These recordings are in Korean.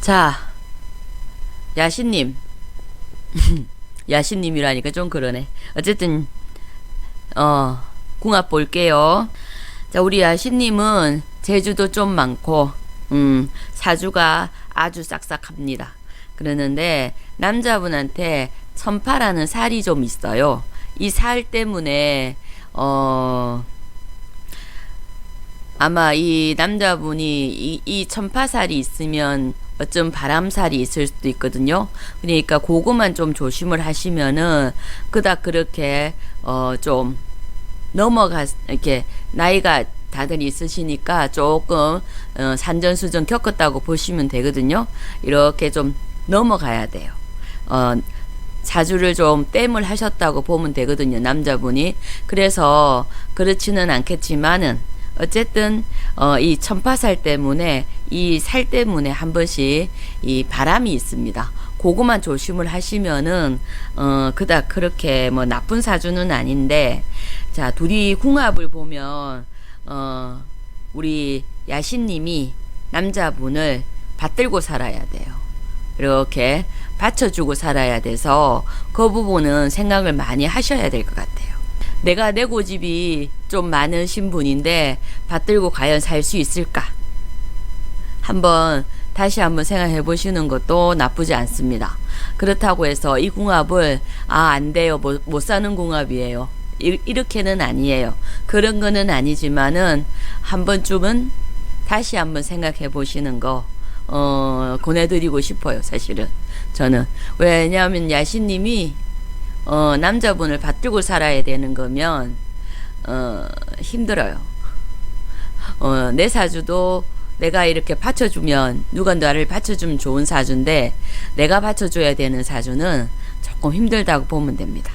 자, 야신님. 야신님이라니까 좀 그러네. 어쨌든, 어, 궁합 볼게요. 자, 우리 야신님은 제주도 좀 많고, 음, 사주가 아주 싹싹합니다. 그러는데, 남자분한테 천파라는 살이 좀 있어요. 이 살 때문에, 어, 아마 이 남자분이 이, 이 천파살이 있으면 어쩜 바람살이 있을 수도 있거든요. 그러니까 그거만 좀 조심을 하시면은 그닥 그렇게 어 좀 넘어가 이렇게 나이가 다들 있으시니까 조금 어 산전수전 겪었다고 보시면 되거든요. 이렇게 좀 넘어가야 돼요. 어 사주를 좀 땜을 하셨다고 보면 되거든요. 남자분이. 그래서 그렇지는 않겠지만은 어쨌든 어, 이 천파살 때문에 이 살 때문에 한 번씩 이 바람이 있습니다. 그거만 조심을 하시면은 어 그닥 그렇게 뭐 나쁜 사주는 아닌데 자 둘이 궁합을 보면 어 우리 야신님이 남자분을 받들고 살아야 돼요. 이렇게 받쳐주고 살아야 돼서 그 부분은 생각을 많이 하셔야 될 것 같아요. 내가 내 고집이 좀 많으신 분인데 받들고 과연 살 수 있을까? 한번 다시 한번 생각해 보시는 것도 나쁘지 않습니다. 그렇다고 해서 이 궁합을 아 안 돼요 못, 못 사는 궁합이에요. 이, 이렇게는 아니에요. 그런 거는 아니지만은 한 번쯤은 다시 한번 생각해 보시는 거 어, 권해드리고 싶어요. 사실은 저는 왜냐하면 야신님이 어, 남자분을 받들고 살아야 되는 거면 어, 힘들어요. 어, 내 사주도 내가 이렇게 받쳐주면 누가 나를 받쳐주면 좋은 사주인데 내가 받쳐줘야 되는 사주는 조금 힘들다고 보면 됩니다.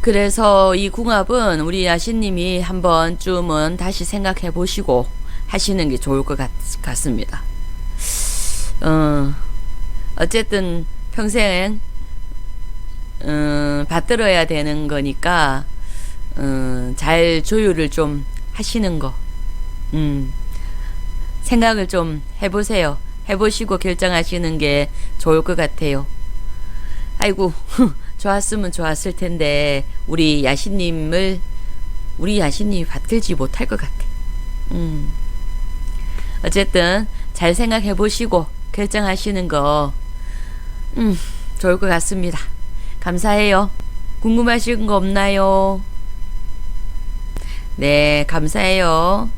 그래서 이 궁합은 우리 야신님이 한 번쯤은 다시 생각해 보시고 하시는 게 좋을 것 같, 같습니다. 어, 어쨌든 평생 음, 받들어야 되는 거니까 음, 잘 조율을 좀 하시는 거 음, 생각을 좀 해보세요. 해보시고 결정하시는 게 좋을 것 같아요. 아이고 좋았으면 좋았을 텐데 우리 야신님을 우리 야신님이 받들지 못할 것 같아. 음. 어쨌든 잘 생각해 보시고 결정하시는 거 음, 좋을 것 같습니다. 감사해요. 궁금하신 거 없나요? 네, 감사해요.